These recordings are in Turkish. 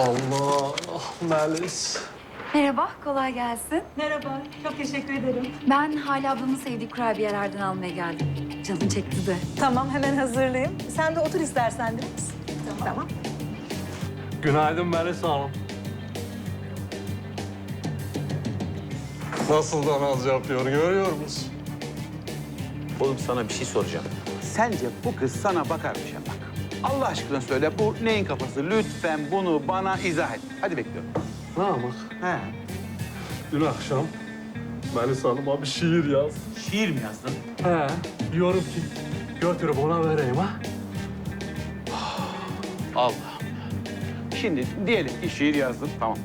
Allah Melis. Merhaba, kolay gelsin. Merhaba, çok teşekkür ederim. Ben Hale ablamın sevdiği kurabiyelerden almaya geldim. Canım çekti de. Tamam, hemen hazırlayayım. Sen de otur istersen biraz. Tamam. Günaydın Melis Hanım. Nasıl da naz yapıyor görüyor musun? Oğlum sana bir şey soracağım. Sence bu kız sana bakar mı Şafak? Allah aşkına söyle bu neyin kafası? Lütfen bunu bana izah et. Hadi bekliyorum. Namık, He. dün akşam Melis Hanım'a bir şiir yaz. Şiir mi yazdın? He, diyorum ki götürüp ona vereyim ha. Allah. Şimdi diyelim ki şiir yazdın. Tamam.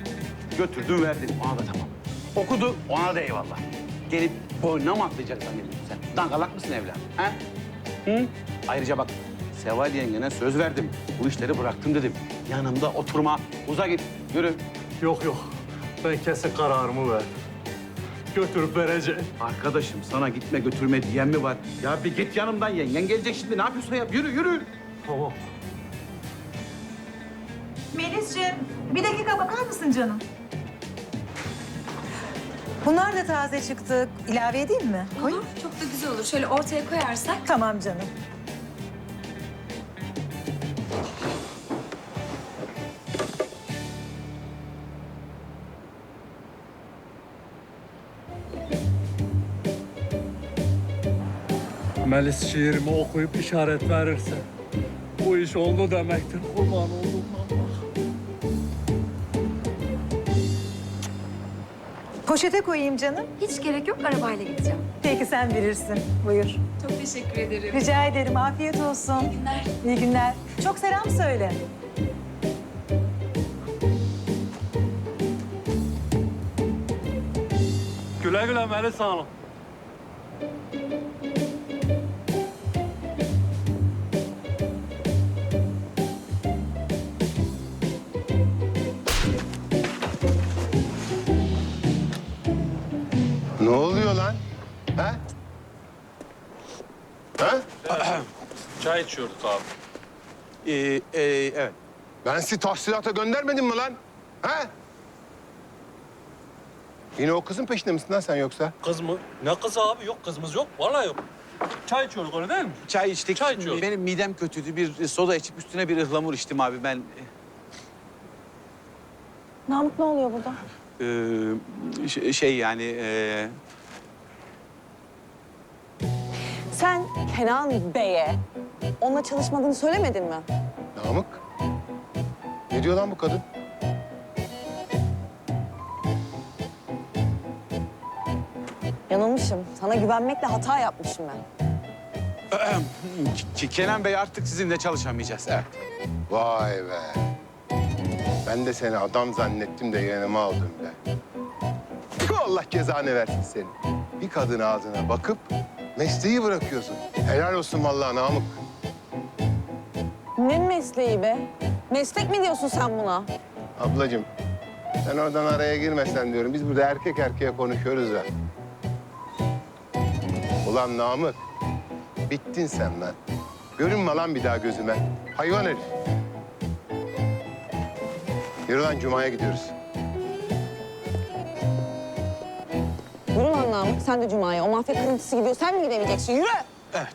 Götürdün verdin. Ona da tamam. Okudu. Ona da eyvallah. Gelip boynuna mı atlayacak zannediyorsun sen? Dangalak mısın evladım? He? Hı? Ayrıca bak Seval yengene söz verdim. Bu işleri bıraktım dedim. Yanımda oturma. Uza git. Yürü. Yok yok, ben kesin kararımı verdim. Götürüp vereceğim. Arkadaşım sana gitme götürme diyen mi var? Ya bir git yanımdan yengen gelecek şimdi. Ne yapıyorsun yap? Yürü yürü. Tamam. Melisciğim, bir dakika bakar mısın canım? Bunlar da taze çıktı. İlave edeyim mi? Koy. Olur, çok da güzel olur. Şöyle ortaya koyarsak. Tamam canım. Melis şiirimi okuyup işaret verirse bu iş oldu demektir. Kurban oldum Allah. Poşete koyayım canım. Hiç gerek yok, arabayla gideceğim. Peki sen bilirsin. Buyur. Çok teşekkür ederim. Rica ederim. Afiyet olsun. İyi günler. İyi günler. Çok selam söyle. Güle güle Melis Hanım. Çay içiyorduk abi. Ee, e, evet. Ben sizi tahsilata göndermedim mi lan? Ha? Yine o kızın peşinde misin lan sen yoksa? Kız mı? Ne kızı abi? Yok kızımız yok. Vallahi yok. Çay içiyorduk öyle değil mi? Çay içtik. Çay içiyoruz. Benim midem kötüydü. Bir soda içip üstüne bir ıhlamur içtim abi ben. Namık ne oluyor burada? Ee, ş- şey yani e, Kenan Bey'e onunla çalışmadığını söylemedin mi? Namık? Ne diyor lan bu kadın? Yanılmışım. Sana güvenmekle hata yapmışım ben. K- Kenan Bey artık sizinle çalışamayacağız. Evet. Vay be. Ben de seni adam zannettim de yanıma aldım be. Allah cezanı versin seni. Bir kadın ağzına bakıp mesleği bırakıyorsun. Helal olsun vallahi Namık. Ne mesleği be? Meslek mi diyorsun sen buna? Ablacığım, sen oradan araya girmesen diyorum. Biz burada erkek erkeğe konuşuyoruz ya. Ulan Namık, bittin sen lan. Görünme lan bir daha gözüme. Hayvan herif. Yürü lan Cuma'ya gidiyoruz. Yürü lan. Sen de Cuma'ya. O mafya kırıntısı gidiyor. Sen mi gidemeyeceksin? Yürü! Evet.